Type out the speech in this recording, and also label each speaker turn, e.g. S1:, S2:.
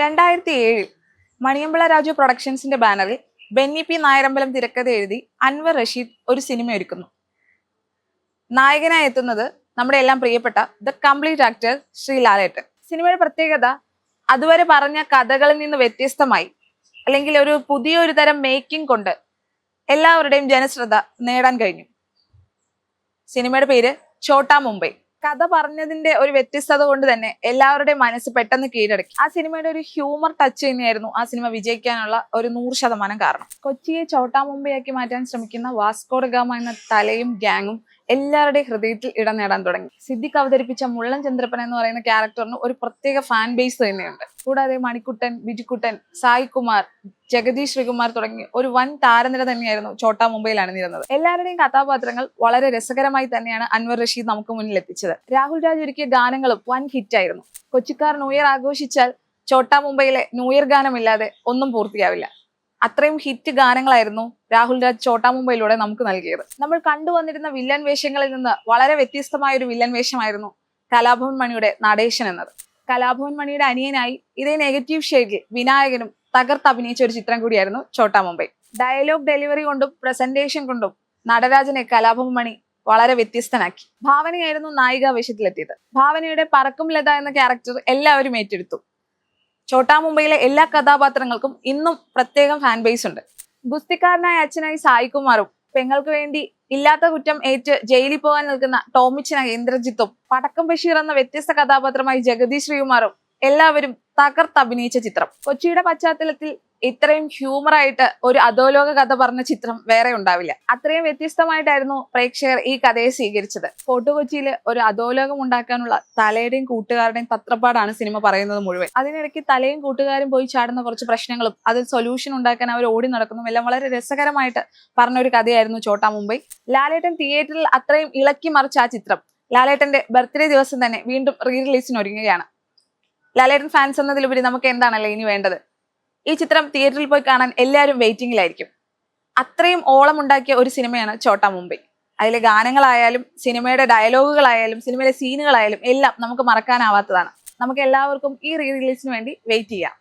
S1: രണ്ടായിരത്തി ഏഴിൽ മണിയമ്പിള രാജു പ്രൊഡക്ഷൻസിന്റെ ബാനറിൽ ബെന്നി പി നായരമ്പലം തിരക്കഥ എഴുതി അൻവർ റഷീദ് ഒരു സിനിമ ഒരുക്കുന്നു. നായകനായി എത്തുന്നത് നമ്മുടെ എല്ലാം പ്രിയപ്പെട്ട the complete actor Shri Lalettan. സിനിമയുടെ പ്രത്യേകത അതുവരെ പറഞ്ഞ കഥകളിൽ നിന്ന് വ്യത്യസ്തമായി അല്ലെങ്കിൽ ഒരു പുതിയൊരു തരം മേക്കിംഗ് കൊണ്ട് എല്ലാവരുടെയും ജനശ്രദ്ധ നേടാൻ കഴിഞ്ഞു. സിനിമയുടെ പേര് ഛോട്ടാ മുംബൈ. കഥ പറഞ്ഞതിന്റെ ഒരു വ്യത്യസ്തത കൊണ്ട് തന്നെ എല്ലാവരുടെയും മനസ്സ് പെട്ടെന്ന് കീഴടക്കി. ആ സിനിമയുടെ ഒരു ഹ്യൂമർ ടച്ച് തന്നെയായിരുന്നു ആ സിനിമ വിജയിക്കാനുള്ള ഒരു നൂറ് ശതമാനം കാരണം. കൊച്ചിയെ ചോട്ടാ മുംബൈ ആക്കി മാറ്റാൻ ശ്രമിക്കുന്ന വാസ്കോഡ ഗാമ എന്ന തലയും ഗ്യാങ്ങും എല്ലാവരുടെയും ഹൃദയത്തിൽ ഇടം നേടാൻ തുടങ്ങി. സിദ്ദിഖ് അവതരിപ്പിച്ച മുള്ളൻ ചന്ദ്രപ്പൻ എന്ന് പറയുന്ന ക്യാരക്ടറിന് ഒരു പ്രത്യേക ഫാൻ ബേസ് തന്നെയുണ്ട്. കൂടാതെ മണിക്കുട്ടൻ ബിജുക്കുട്ടൻ സായികുമാർ ജഗദീഷ് ശ്രീകുമാർ തുടങ്ങി ഒരു വൻ താരനിര തന്നെയായിരുന്നു ചോട്ടാ മുംബൈയിൽ അണിനിരുന്നത്. എല്ലാവരുടെയും കഥാപാത്രങ്ങൾ വളരെ രസകരമായി തന്നെയാണ് അൻവർ റഷീദ് നമുക്ക് മുന്നിൽ എത്തിച്ചത്. രാഹുൽ രാജ് ഒരുക്കിയ ഗാനങ്ങളും വൻ ഹിറ്റായിരുന്നു കൊച്ചിക്കാർ ന്യൂ ഇയർ ആഘോഷിച്ചാൽ ചോട്ടാ മുംബൈയിലെ ന്യൂ ഗാനമില്ലാതെ ഒന്നും പൂർത്തിയാവില്ല. അത്രയും ഹിറ്റ് ഗാനങ്ങളായിരുന്നു രാഹുൽ രാജ് ചോട്ടാ മുംബൈയിലൂടെ നമുക്ക് നൽകിയത്. നമ്മൾ കണ്ടുവന്നിരുന്ന വില്ലൻ വേഷങ്ങളിൽ നിന്ന് വളരെ വ്യത്യസ്തമായ ഒരു വില്ലൻ വേഷമായിരുന്നു കലാഭവൻ മണിയുടെ നടേശൻ എന്നത്. കലാഭവൻ മണിയുടെ അനിയനായി ഇതേ നെഗറ്റീവ് ഷെയ്ഡിൽ വിനായകനും തകർത്ത് അഭിനയിച്ച ഒരു ചിത്രം കൂടിയായിരുന്നു ചോട്ടാ മുംബൈ. ഡയലോഗ് ഡെലിവറി കൊണ്ടും പ്രസന്റേഷൻ കൊണ്ടും നടരാജനെ കലാഭവൻ മണി വളരെ വ്യത്യസ്തനാക്കി. ഭാവനയായിരുന്നു നായിക വേഷത്തിലെത്തിയത് ഭാവനയുടെ പറക്കും ലത എന്ന ക്യാരക്ടർ എല്ലാവരും ഏറ്റെടുത്തു. ചോട്ടാ മുംബൈയിലെ എല്ലാ കഥാപാത്രങ്ങൾക്കും ഇന്നും പ്രത്യേകം ഫാൻ ബേസ് ഉണ്ട്. ഗുസ്തിക്കാരനായ അച്ഛനായി സായികുമാറും പെങ്ങൾക്ക് വേണ്ടി ഇല്ലാത്ത കുറ്റം ഏറ്റ് ജയിലിൽ പോകാൻ നിൽക്കുന്ന ടോമിച്ചനായ ഇന്ദ്രജിത്തും പടക്കം ബഷീർ എന്ന വ്യത്യസ്ത കഥാപാത്രമായി ജഗദീഷ് ശ്രീകുമാറും എല്ലാവരും തകർത്ത് അഭിനയിച്ച ചിത്രം. കൊച്ചിയുടെ പശ്ചാത്തലത്തിൽ ഇത്രയും ഹ്യൂമർ ആയിട്ട് ഒരു അധോലോക കഥ പറഞ്ഞ ചിത്രം വേറെ ഉണ്ടാവില്ല. അത്രയും വ്യത്യസ്തമായിട്ടായിരുന്നു പ്രേക്ഷകർ ഈ കഥയെ സ്വീകരിച്ചത്. ഫോർട്ട് കൊച്ചിയിൽ ഒരു അധോലോകം ഉണ്ടാക്കാനുള്ള തലയുടെയും കൂട്ടുകാരുടെയും തത്രപ്പാടാണ് സിനിമ പറയുന്നത് മുഴുവൻ. അതിനിടയ്ക്ക് തലയും കൂട്ടുകാരും പോയി ചാടുന്ന കുറച്ച് പ്രശ്നങ്ങളും അതിൽ സൊല്യൂഷൻ ഉണ്ടാക്കാൻ അവർ ഓടി നടക്കുന്നതും എല്ലാം വളരെ രസകരമായിട്ട് പറഞ്ഞ ഒരു കഥയായിരുന്നു ചോട്ടാ മുംബൈ. ലാലേട്ടൻ തിയേറ്ററിൽ അത്രയും ഇളക്കി മറിച്ച ആ ചിത്രം ലാലേട്ടന്റെ ബർത്ത്ഡേ ദിവസം തന്നെ വീണ്ടും റീ റിലീസിന് ഒരുങ്ങുകയാണ് ലാലേട്ടൻ ഫാൻസ് എന്നതിലുപരി നമുക്ക് എന്താണല്ലേ ഇനി വേണ്ടത്? ഈ ചിത്രം തിയേറ്ററിൽ പോയി കാണാൻ എല്ലാവരും വെയിറ്റിംഗിലായിരിക്കും അത്രയും ഓളം ഉണ്ടാക്കിയ ഒരു സിനിമയാണ് ചോട്ടാ മുംബൈ. അതിലെ ഗാനങ്ങളായാലും സിനിമയുടെ ഡയലോഗുകളായാലും സിനിമയിലെ സീനുകളായാലും എല്ലാം നമുക്ക് മറക്കാനാവാത്തതാണ്. നമുക്ക് എല്ലാവർക്കും ഈ റീ റിലീസിന് വേണ്ടി വെയിറ്റ് ചെയ്യാം.